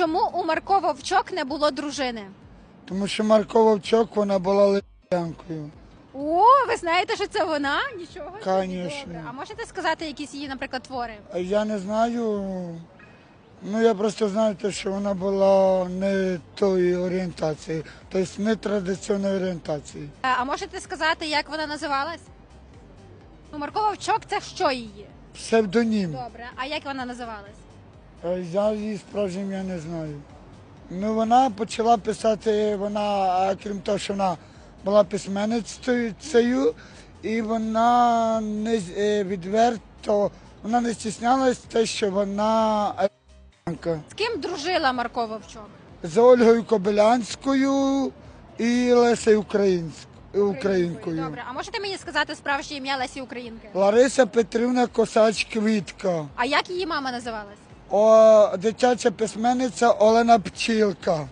Чому у Марко Вовчок не було дружини? Тому що Марко Вовчок, вона була лесбіянкою. О, ви знаєте, що це вона? Нічого. Конечно. Добре. А можете сказати якісь її, наприклад, твори? Я не знаю. Ну я просто знаю, те, що вона була не тої орієнтації, тобто не традиційної орієнтації. Е, А можете сказати, як вона називалась? Ну, Марко Вовчок це що її? Псевдонім. Добре. А як вона називалась? А Я її справжнє ім'я не знаю. Ну вона почала писати, вона, крім того, що вона була письменницею, і вона не е, відверто, вона не стіснялась те, що вона лесбіянка. З ким дружила Марко Вовчок? з Ольгою Кобилянською і Лесею Українськ... Українкою. Добре. А можете мені сказати справжнє ім'я Лесі Українки? Лариса Петрівна Косач Квітка. А як її мама називалась? Дитяча письменниця Олена Пчілка.